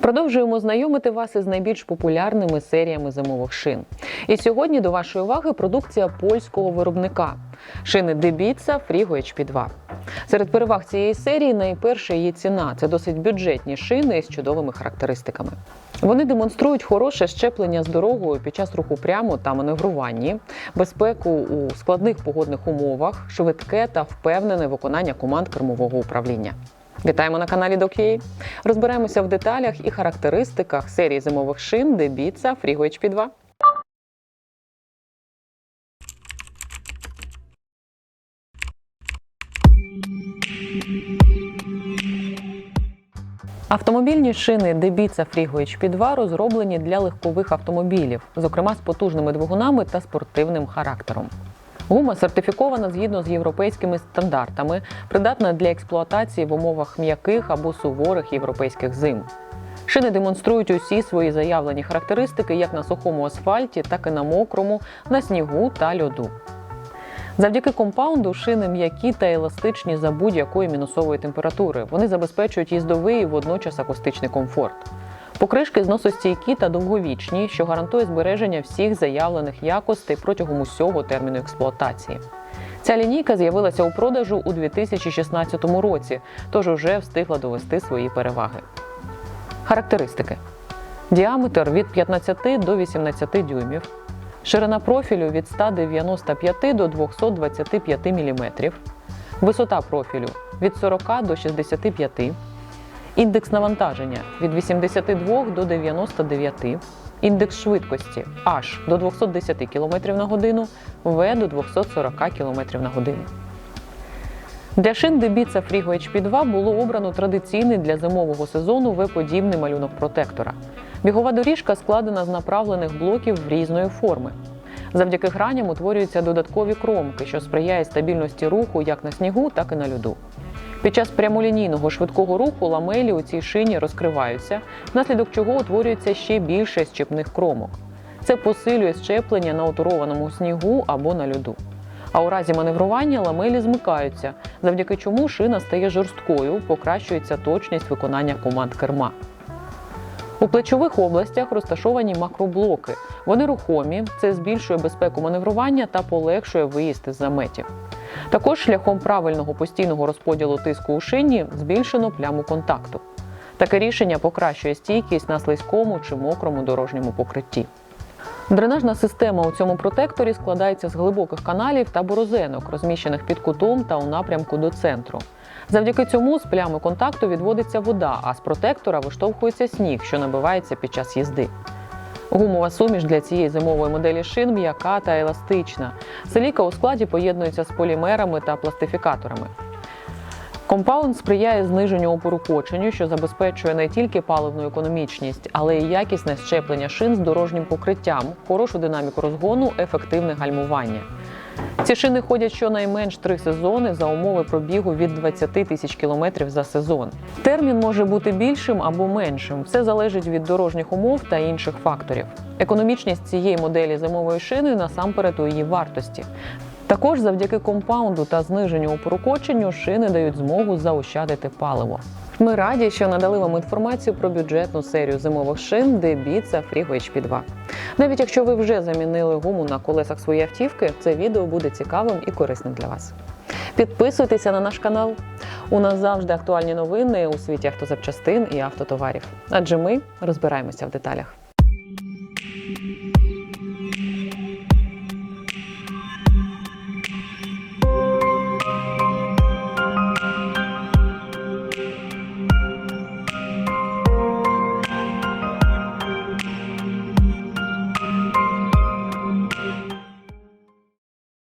Продовжуємо знайомити вас із найбільш популярними серіями зимових шин. І сьогодні до вашої уваги продукція польського виробника шини Дебіца Frigo HP2. Серед переваг цієї серії найперше її ціна це досить бюджетні шини з чудовими характеристиками. Вони демонструють хороше щеплення з дорогою під час руху прямо та маневруванні, безпеку у складних погодних умовах, швидке та впевнене виконання команд кермового управління. Вітаємо на каналі DocUA. Розбираємося в деталях і характеристиках серії зимових шин Дебіца Frigo HP2. Автомобільні шини Debica Frigo HP2 розроблені для легкових автомобілів, зокрема з потужними двигунами та спортивним характером. Гума сертифікована згідно з європейськими стандартами, придатна для експлуатації в умовах м'яких або суворих європейських зим. Шини демонструють усі свої заявлені характеристики як на сухому асфальті, так і на мокрому, на снігу та льоду. Завдяки компаунду шини м'які та еластичні за будь-якої мінусової температури. Вони забезпечують їздовий і водночас акустичний комфорт. Покришки зносостійкі та довговічні, що гарантує збереження всіх заявлених якостей протягом усього терміну експлуатації. Ця лінійка з'явилася у продажу у 2016 році, тож уже встигла довести свої переваги. Характеристики: діаметр від 15 до 18 дюймів, ширина профілю від 195 до 225 мм, висота профілю від 40 до 65 індекс навантаження від 82 до 99, індекс швидкості H до 210 км на годину, V до 240 км на годину. Для шин Debica Frigo HP2 було обрано традиційний для зимового сезону V-подібний малюнок протектора. Бігова доріжка складена з направлених блоків різної форми. Завдяки граням утворюються додаткові кромки, що сприяє стабільності руху як на снігу, так і на льоду. Під час прямолінійного швидкого руху ламелі у цій шині розкриваються, внаслідок чого утворюється ще більше щепних кромок. Це посилює щеплення на оторованому снігу або на льоду. А у разі маневрування ламелі змикаються, завдяки чому шина стає жорсткою, покращується точність виконання команд керма. У плечових областях розташовані макроблоки. Вони рухомі, це збільшує безпеку маневрування та полегшує виїзд із заметів. Також шляхом правильного постійного розподілу тиску у шині збільшено пляму контакту. Таке рішення покращує стійкість на слизькому чи мокрому дорожньому покритті. Дренажна система у цьому протекторі складається з глибоких каналів та борозенок, розміщених під кутом та у напрямку до центру. Завдяки цьому з плями контакту відводиться вода, а з протектора виштовхується сніг, що набивається під час їзди. Гумова суміш для цієї зимової моделі шин м'яка та еластична. Силіка у складі поєднується з полімерами та пластифікаторами. Компаунд сприяє зниженню опору коченню, що забезпечує не тільки паливну економічність, але й якісне щеплення шин з дорожнім покриттям, хорошу динаміку розгону, ефективне гальмування. Ці шини ходять щонайменш три сезони за умови пробігу від 20 тисяч кілометрів за сезон. Термін може бути більшим або меншим. Все залежить від дорожніх умов та інших факторів. Економічність цієї моделі зимової шини насамперед у її вартості. Також завдяки компаунду та зниженню опорукоченню шини дають змогу заощадити паливо. Ми раді, що надали вам інформацію про бюджетну серію зимових шин Debica Frigo HP2. Навіть якщо ви вже замінили гуму на колесах своєї автівки, це відео буде цікавим і корисним для вас. Підписуйтеся на наш канал. У нас завжди актуальні новини у світі автозапчастин і автотоварів. Адже ми розбираємося в деталях.